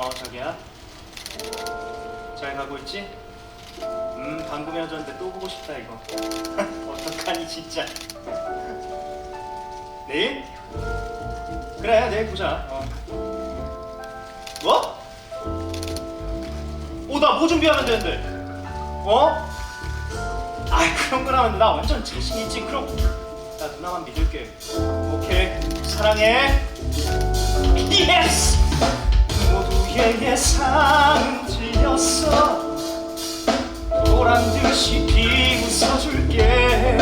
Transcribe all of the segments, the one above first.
어 자기야 잘 가고 있지? 음 방금 헤어졌는데 또 보고 싶다 이거 어떡하니 진짜 내일? 그래 내일 보자 어. 뭐? 오나 뭐 준비하면 되는데 어? 아이 그런 거라면 나 완전 자신 있지 그럼 나 누나만 믿을게 오케이 사랑해 예스 예상은 틀렸어. 보란듯이 비웃어줄게.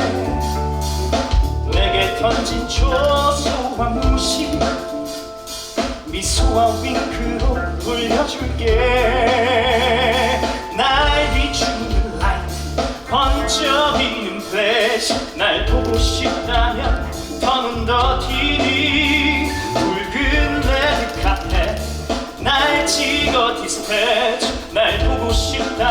내게 던진 조소한 무시 미소와 윙크로 돌려줄게. 날 비추는 라이트 번쩍이는 플래시 날 보고 싶다면 더는 더 TV 디스패치 날 보고 싶다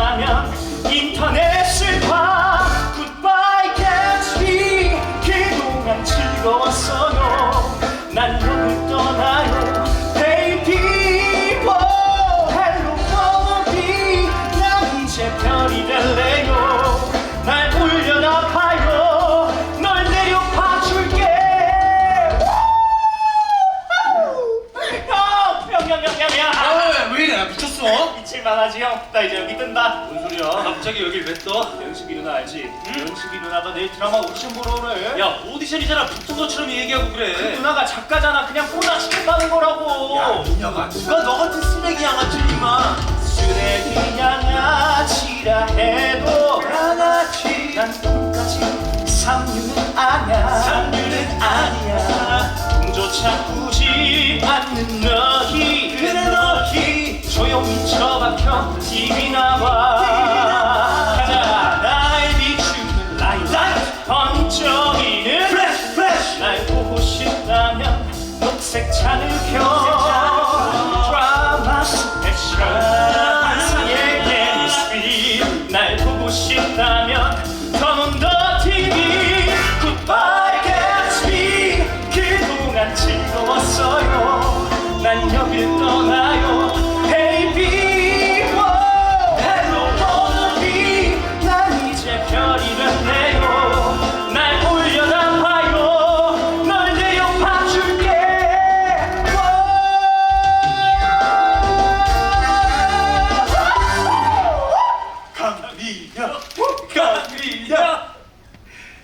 미쳤어? 미칠만하지 형? 나 이제 여기 뜬다 뭔 소리야? 갑자기 여길 왜 떠? 연식이 누나 알지? 연식이 누나가 내일 드라마 오디션 보러 오래 야, 오디션이잖아. 붙은 것처럼 얘기하고 그 그래. 누나가 작가잖아 그냥 보다 시킨다는 거라고 야, 민혁아. 누가 너 같은 쓰레기 양아치 임마. 쓰레기 양아치라 해도 양아치 난 똑같이 삼류